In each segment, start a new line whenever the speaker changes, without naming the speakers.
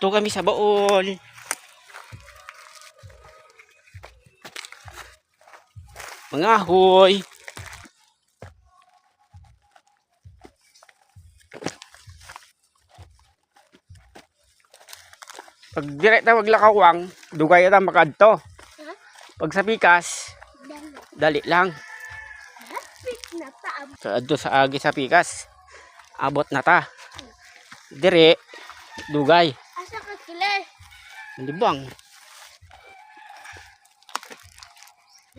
Ito kami sa baon. Mga hoy. Pag direkta maglakawang, dugay ata makadto. Pag sa pikas, dali lang.
Hapit na taab.
Sa adto sa agi sa pikas. Abot na ta. Dire, dugay.
Sila?
Libang.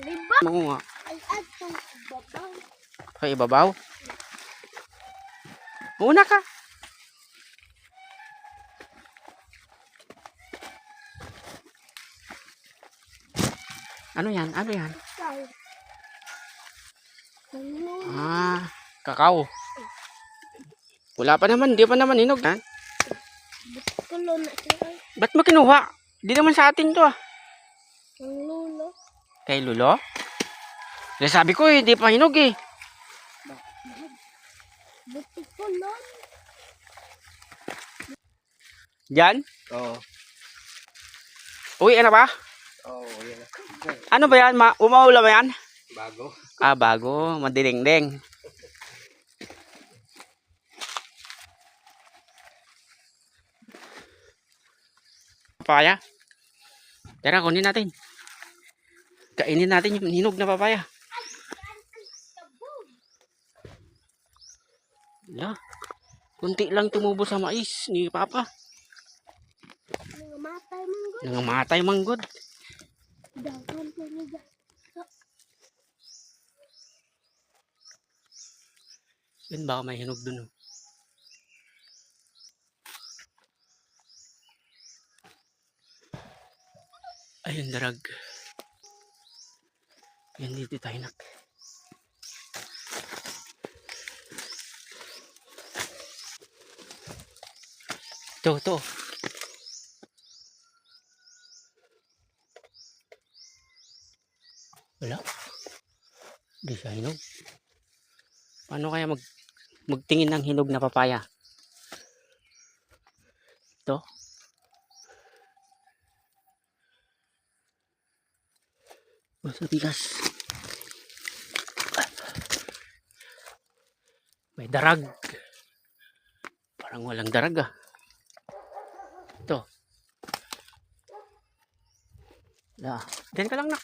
Liba.
Mga nga.
Ay atong babaw.
Sa ibabaw. Una ka. Ano yan? Ano yan?
Ano?
Ah, kakao. Wala pa naman. Di pa naman hinog. Ha?
Kulo na sila.
Ba't mo kinuha? Di naman sa atin to ah.
Ang lulo.
Kay Lulo? Kaya sabi ko eh, di pa hinog eh.
Buti kulo.
Diyan?
Oo.
Uy, ano ba?
Oo, yan.
Ano ba yan? Ma umaula ba yan?
Bago.
Ah, bago. Madiling-ding. Papaya. Tara, kunin natin. Kainin natin yung hinog na papaya. Wala. Kunti lang tumubo sa mais ni Papa.
Mga matay mong gulo.
Nangamatay manggod.
Dagan ko niya.
Yun baka may hinog dun. oh. Ayun, darag. Yan dito tayo nak. Ito, ito. Wala. Di siya hinog. Paano kaya mag magtingin ng hinog na papaya? Ito. Basta tigas. May darag. Parang walang darag ah. Ito. Wala. Diyan ka lang na.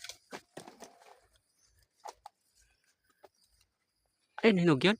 Ayun, hinog yun.